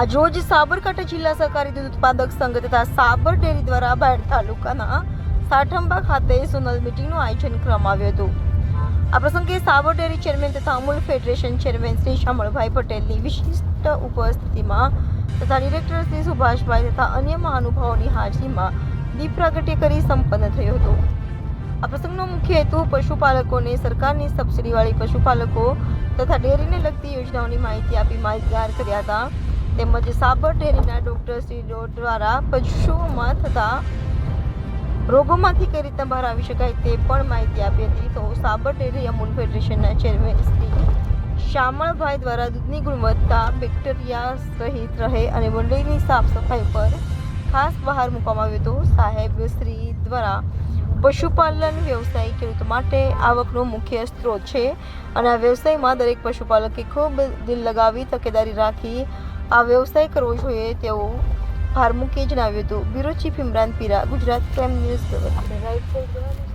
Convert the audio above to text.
આજ રોજ સાબરકાંઠા જિલ્લા સહકારી દૂધ ઉત્પાદક સંઘ તથા સાબર ડેરી દ્વારા બાયડ તાલુકાના સાઠંબા ખાતે સોનલ મીટિંગનું આયોજન કરવામાં આવ્યું હતું. આ પ્રસંગે સાબર ડેરી ચેરમેન તથા અમૂલ ફેડરેશન ચેરમેન શ્રી શામળભાઈ પટેલની વિશિષ્ટ ઉપસ્થિતિમાં તથા ડિરેક્ટર શ્રી સુભાષભાઈ તથા અન્ય મહાનુભાવોની હાજરીમાં દીપ પ્રાગટ્ય કરી સંપન્ન થયો હતો. આ પ્રસંગનો મુખ્ય હેતુ પશુપાલકોને સરકારની સબસિડીવાળી પશુપાલકો તથા ડેરીને લગતી યોજનાઓની માહિતી આપી માહિતગાર કર્યા હતા. તેમજ સાબર ડેરીના ડૉક્ટર શ્રી દ્વારા પશુઓમાં થતા રોગોમાંથી કઈ રીતના બહાર આવી શકાય તે પણ માહિતી આપી હતી. તો સાબર ડેરી અમૂલ ફેડરેશનના ચેરમેન શ્રી શામળભાઈ દ્વારા દૂધની ગુણવત્તા, બેક્ટેરિયા સહિત રહે અને મંડળીની સાફ સફાઈ પર ખાસ બહાર મૂકવામાં આવ્યું હતું. સાહેબ શ્રી દ્વારા પશુપાલન વ્યવસાય ખેડૂતો માટે આવકનો મુખ્ય સ્ત્રોત છે. અને આ વ્યવસાયમાં દરેક પશુપાલકે ખૂબ દિલ લગાવી તકેદારી રાખી આ વ્યવસાય કરવો જોઈએ. તેવો ભાર મૂકી જણાવ્યું હતું. Bureau chief Imran Pira, Gujarat crime news.